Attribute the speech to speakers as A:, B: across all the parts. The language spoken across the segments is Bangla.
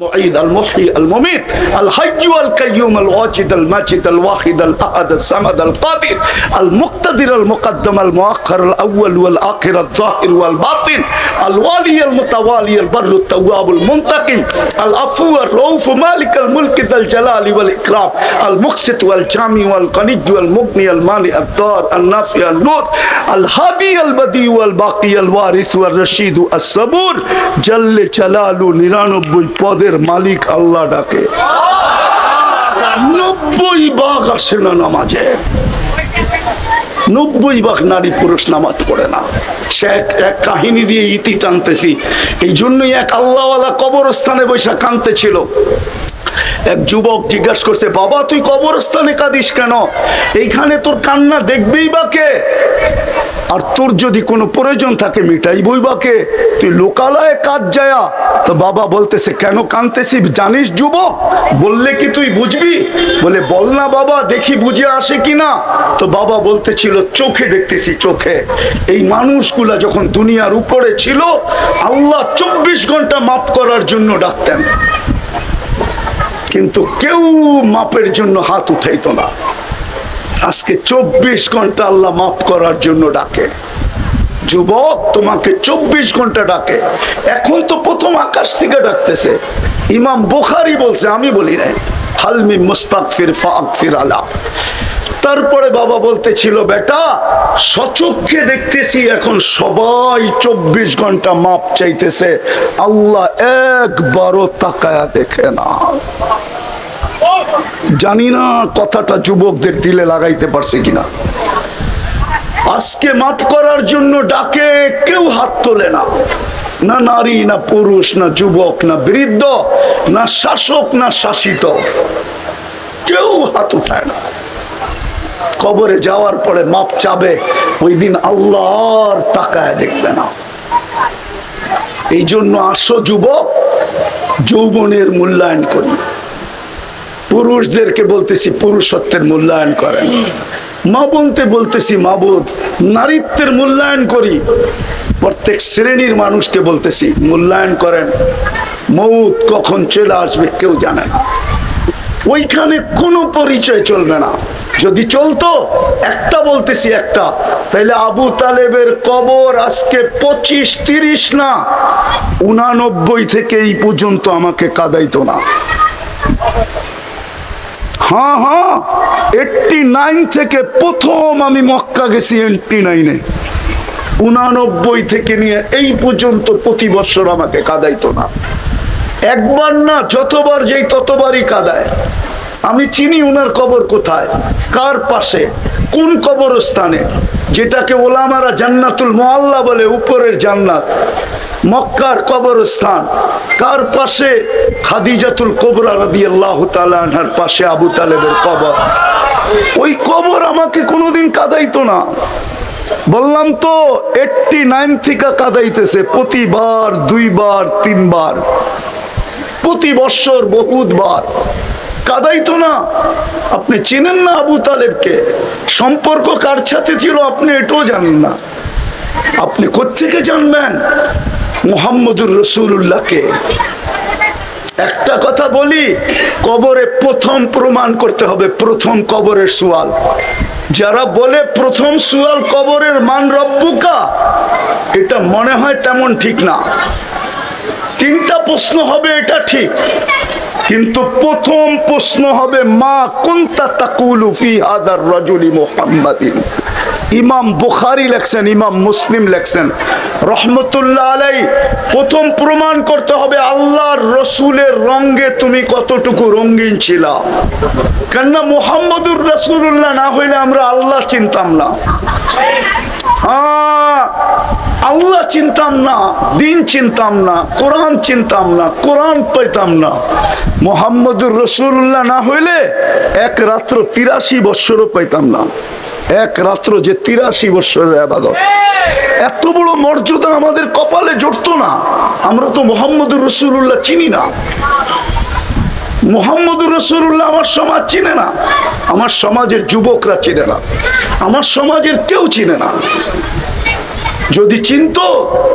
A: المعيد المحيي المميت الحي والقيوم الواجد الماجد الواحد الأحد الصمد القادر المقتدر المقدم المؤخر الأول والآخر الظاهر والباطن الوالي المتوالي البر التواب المنتقم العفو الرؤوف مالك الملك ذا الجلال والإكرام المقسط والجامي والقنج والمغني المانع الدار النافع النور الهادي البدي والباقي الوارث والرشيد الصبور جل جلاله 99 পদে পদের মালিক আল্লাহ ডাকে। নব্বই বাঘ আসে না নামাজে। নব্বই ভাগ নারী পুরুষ নামাজ পড়ে না। সে এক কাহিনী দিয়ে ইতি টানতেছি। এই জন্যই এক আল্লাহওয়ালা কবরস্থানে বৈশা কানতে ছিল এক যুবক জিজ্ঞাসা করছে, বাবা, তুই কবরস্থানে কাঁদিস কেন? এইখানে তোর কান্না দেখবেই বা কে? আর তোর যদি কোনো প্রয়োজন থাকে, মিটাই বইবাকে। তুই লোকালয়ে কাজ যায়া। তো বাবা বলতেছে, কেন কানতেছি? জানিস যুবক? বললে কি তুই বুঝবি? বলে, বল না বাবা, দেখি বুঝে আসে কি না তো বাবা বলতেছিল, চোখে দেখতেছি, চোখে। এই মানুষগুলা যখন দুনিয়ার উপরে ছিল, আল্লাহ চব্বিশ ঘণ্টা মাপ করার জন্য ডাকতেন। কিন্তু কেউ মাপের জন্য হাত উঠাইতো না। আজকে চব্বিশ ঘণ্টা আল্লাহ মাফ করার জন্য ডাকে। যুবক তোমাকে চব্বিশ ঘণ্টা ডাকে। এখন তো প্রথম আকাশ থেকে ডাকতেছে। ইমাম বুখারি বলছে, আমি বলি নাই। হালমি মুস্তাকফির ফাকফির আলা। তারপরে বাবা বলতেছিল, বেটা, সচক্ষে দেখতেছি এখন সবাই চব্বিশ ঘণ্টা মাপ চাইতেছে। আল্লাহ একবারও তাকায়া দেখে না। জানি না কথাটা যুবকদের দিলে লাগাইতে পারছে কিনা। আজকে মাফ করার জন্য ডাকে কেউ হাত তোলে না। না নারী, না পুরুষ, না যুবক, না বৃদ্ধ, না শাসক, না শাসিত। কেউ হাত উঠায় না। কবরে যাওয়ার পরে মাপ চাবে, ওই দিন আল্লাহর তাকায় দেখবে না। এই জন্য আসো যুবক, যৌবনের মূল্যায়ন করি। পুরুষদেরকে বলতেছি পুরুষত্বের মূল্যায়ন করেন। মা বলতে বলতেছি মাবুদ নারীত্বের মূল্যায়ন করি। প্রত্যেক শ্রেণির মানুষকে বলতেছি, মূল্যায়ন করেন। মৌত কখন চলে আসবে কেউ জানে না। ওইখানে কোনো পরিচয় চলবে না। যদি চলতো, একটা বলতেছি একটা। তাহলে আবু তালেবের কবর আজকে পঁচিশ, তিরিশ না? উনানব্বই থেকে এই পর্যন্ত আমাকে কাদাইতো না। হ্যাঁ হ্যাঁ এইটটি নাইন থেকে প্রথম আমি মক্কা গেছি এইটটি নাইনে উনানব্বই থেকে নিয়ে এই পর্যন্ত প্রতি বছর আমাকে কাদাইতো না। একবার না, যতবার যেই ততবারই কাদায়। আমি চিনি উনার কবর কোথায়, কার পাশে, কোন কবরস্থানে। যেটাকে ওলামারা জান্নাতুল মোয়াল্লা বলে, উপরের জান্নাত, মক্কার কবরস্থান। কার পাশে খাদিজাতুল কোবরা রাদি আল্লাহ তালার পাশে আবু তালেবের কবর। ওই কবর আমাকে কোনোদিন কাদাইতো না। বললাম তো এইটটি নাইন থেকে কাদাইতেছে, প্রতিবার, দুইবার, তিনবার। প্রতি বৎসর বহুতবার। কাদাইতো না। আপনি চেনেন না আবু তালেবকে? সম্পর্ক কার সাথে ছিল আপনি এটাও জানেন না। আপনি কোথেকে জানবেন? মোহাম্মদুর রসুল্লাহকে একটা কথা বলি, কবরে প্রথম প্রমাণ করতে হবে, প্রথম কবরের সুয়াল। যারা বলে প্রথম সুয়াল কবরের মান রব্বুকা, এটা মনে হয় তেমন ঠিক না। তিনটা প্রশ্ন হবে, এটা ঠিক। কিন্তু প্রথম প্রশ্ন হবে, মা কুন্তা তাকুলু ফি হাদার রাজুলি মুহাম্মাদিন? ইমাম বুখারি লেখছেন, ইমাম মুসলিম লেখছেন। রহমতুল্লাহ আলাই, প্রথম প্রমাণ করতে হবে, আল্লাহর রসুলের রঙ্গে তুমি কতটুকু রঙ্গিন ছিল। কেননা মোহাম্মদুর রসুল্লাহ না হইলে আমরা আল্লাহ চিনতাম না। হ্যাঁ আল্লাহ চিনতাম না, দিন চিনতাম না, কোরআন চিনতাম না, কোরআন পাইতাম না। মোহাম্মদুর রসুল্লাহ না হইলে এক রাত্র তিরাশি বৎসরও পাইতাম না। এক রাত্র যে তিরাশি বৎসরের আবাদত। এত বড় মর্যাদা আমাদের কপালে জড়তো না। আমরা তো মোহাম্মদুর রসুল্লাহ চিনি না। মোহাম্মদুর রসুল্লাহ আমার সমাজ চিনে না। আমার সমাজের যুবকরা চিনে না। আমার সমাজের কেউ চিনে না। যদি চিনতো,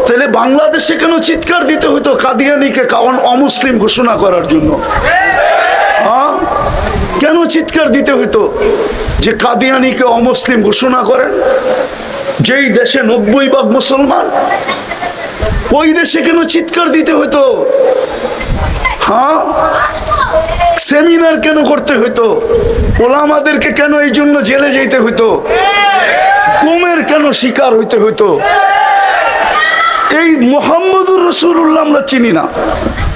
A: তাহলে বাংলাদেশে কেন চিৎকার দিতে হতো কাদিয়ানিকে কারণ অমুসলিম ঘোষণা করার জন্য? হ্যাঁ? কেন চিৎকার দিতে হতো যে কাদিয়ানিকে অমুসলিম ঘোষণা করেন? যেই দেশে নব্বই ভাগ মুসলমান, ওই দেশে কেন চিৎকার দিতে হতো হ্যাঁ? সেমিনার কেন করতে হতো ওলামাদেরকে কেন এই জন্য জেলে যেতে হতো গুমের কেন শিকার হইতে হইতো? এই মোহাম্মদুর রসুল্লাহ আমরা চিনি না।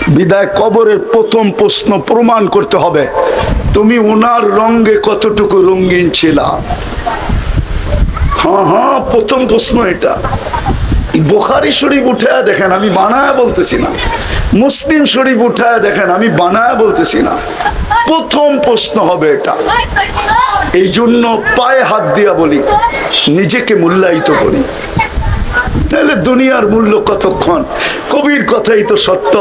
A: বিদায় কবরের প্রথম প্রশ্ন প্রমাণ করতে হবে। তুমি ওনার রঙে কতটুকু রঙিন ছিলা? হ্যাঁ হ্যাঁ প্রথম প্রশ্ন এটা। বোখারি শরীফ উঠায় দেখেন, আমি বানায় বলতেছি না। মুসলিম শরীফ উঠায় দেখেন, আমি বানায় বলতেছি না। প্রথম প্রশ্ন হবে এটা। এই জন্য পায়ে হাত দিয়া বলি, নিজেকে মূল্যায়িত করি। তাহলে দুনিয়ার মূল্য কতক্ষণ কবির কথাই তো সত্য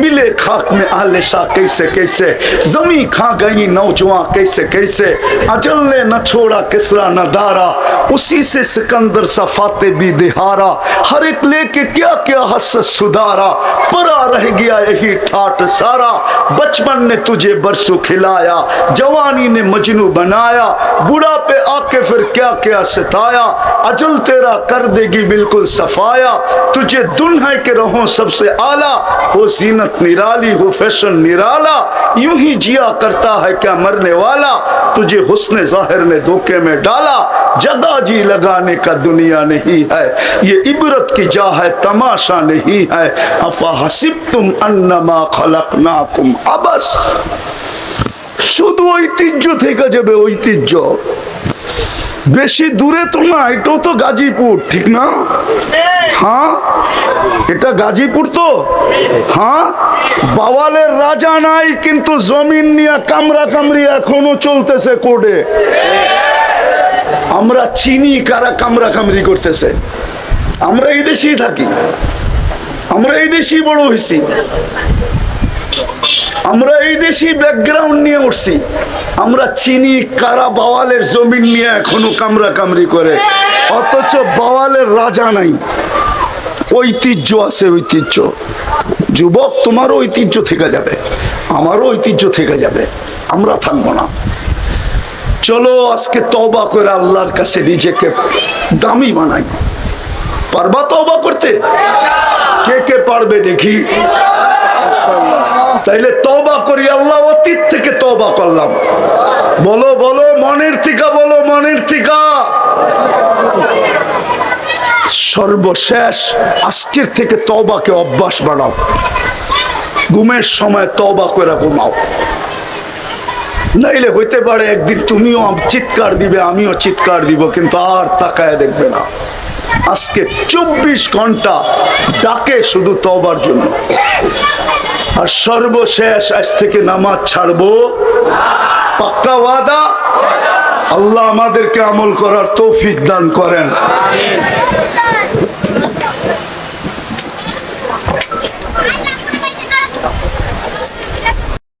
A: মিলে খাক মে আলে শাহ कैसे कैसे जमी खा गई नौजवान कैसे कैसे अजल ने न छोड़ा किसरा न दारा उसी से सिकंदर सफाते भी दिहारा हर एक लेके क्या क्या हसत सुधारा परा रह गया यही ठाट सारा बचपन ने तुझे बरसों खिलाया जवानी ने मजनू बनाया बुढ़ापे आके फिर क्या क्या सताया अजल तेरा कर देगी बिल्कुल صفایا، تجھے دلہے کے رہوں سب سے اعلیٰ ہو زینت نرالی ہو فیشن نرالا، یوں ہی جیا کرتا ہے کیا مرنے والا، تجھے حسن ظاہر نے دھوکے میں ڈالا جدا جی لگانے کا دنیا نہیں ہے، یہ عبرت کی جا ہے، تماشا نہیں ہے، افحسبتم انما خلقناکم عبس۔ শুধু ঐতিহ্য থেকে যাবে ঐতিহ্য বেশি দূরে তো না, এটাও তো গাজীপুর, ঠিক না? হ্যাঁ? এটা গাজীপুর তো? হ্যাঁ? বাওয়ালের রাজা নাই, কিন্তু জমিন নিয়ে কামরা কামড়ি এখনও চলতেছে কোর্টে। আমরা চিনি কারা কামরা কামড়ি করতেছে। আমরা এই দেশেই থাকি। আমরা এই দেশেই বড় হয়েছি। আমরা এই দেশি ব্যাকগ্রাউন্ড নিয়ে উঠছি। আমরা চিনি কারা বাওয়ালের জমিন নিয়ে এখনও কামরা কামড়ি করে। অথচ বাওয়ালের রাজা নাই। ঐতিহ্য আছে, ঐতিহ্য। যুবক, তোমারও ঐতিহ্য থেকে যাবে। আমারও ঐতিহ্য থেকে যাবে। আমরা থাকব না। চলো আজকে তবা করে আল্লাহর কাছে নিজেকে দামি বানাই। পারবা তবা করতে? কে কে পারবে দেখি? তাইলে তবা করি, আল্লাহ অতীত থেকে তবা করলাম। বলো বলো, মনের থিকা, বলো, মনের থিকা। সর্বশেষ আজকের থেকে তবাকে অভ্যাস বাড়াও ঘুমের সময় তবা করে ঘুমাও। নাইলে হইতে পারে একদিন তুমিও চিৎকার দিবে, আমিও চিৎকার দিব, কিন্তু আর তাকায় দেখবে না। আজকে চব্বিশ ঘণ্টা ডাকে শুধু তবার জন্য। আর সর্বশেষ আজ থেকে নামাজ ছাড়বো। পাক্কা ওয়াদা? আল্লাহ আমাদেরকে আমল করার তৌফিক দান করেন।